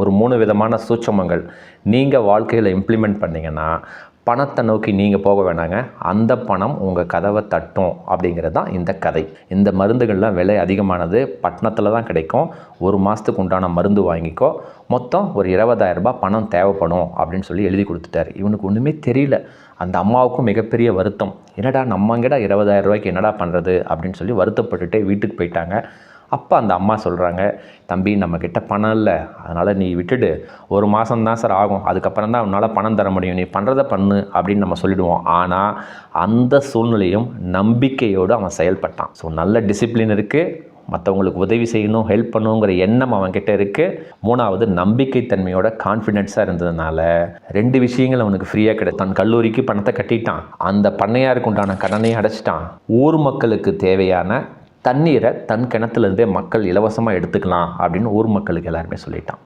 ஒரு மூணு விதமான சூட்சமங்கள் நீங்கள் வாழ்க்கையில் இம்ப்ளிமெண்ட் பண்ணிங்கன்னா பணத்தை நோக்கி நீங்கள் போக வேணாங்க. அந்த பணம் உங்கள் கதவை தட்டும் அப்படிங்கிறது தான் இந்த கதை. இந்த மருந்துகள்லாம் விலை அதிகமானது பட்டணத்தில் தான் கிடைக்கும். ஒரு மாதத்துக்கு உண்டான மருந்து வாங்கிக்கோ. மொத்தம் ஒரு இருபதாயிரரூபா பணம் தேவைப்படும் அப்படின்னு சொல்லி எழுதி கொடுத்துட்டாரு. இவனுக்கு ஒன்றுமே தெரியல. அந்த அம்மாவுக்கும் மிகப்பெரிய வருத்தம். என்னடா நம்மங்கிட்ட 20000 ரூபாய்க்கு என்னடா பண்ணுறது அப்படின்னு சொல்லி வருத்தப்பட்டுட்டே வீட்டுக்கு போயிட்டாங்க. அப்போ அந்த அம்மா சொல்கிறாங்க தம்பி நம்மக்கிட்ட பணம் இல்லை. அதனால் நீ விட்டுடு. ஒரு மாதம் தான் சார் ஆகும். அதுக்கப்புறம் தான் உன்னால் பணம் தர முடியும். நீ பண்ணுறத பண்ணு அப்படின்னு நம்ம சொல்லிடுவோம். ஆனால் அந்த சூழ்நிலையும் நம்பிக்கையோடு அவன் செயல்பட்டான். ஸோ நல்ல டிசிப்ளின் இருக்குது மற்றவங்களுக்கு உதவி செய்யணும் ஹெல்ப் பண்ணணுங்கிற எண்ணம் அவன்கிட்ட இருக்குது மூணாவது நம்பிக்கைத்தன்மையோட கான்ஃபிடென்ஸாக இருந்ததுனால ரெண்டு விஷயங்கள் அவனுக்கு ஃப்ரீயாக கிடையாது தன் கல்லூரிக்கு பணத்தை கட்டிட்டான். அந்த பண்ணையாருக்கு உண்டான கடனையும் அடைச்சிட்டான். ஊர் மக்களுக்கு தேவையான தண்ணீரை தன் கிணத்துலேருந்தே மக்கள் இலவசமாக எடுத்துக்கலாம் அப்படின்னு ஊர் மக்களுக்கு எல்லாருமே சொல்லிட்டான்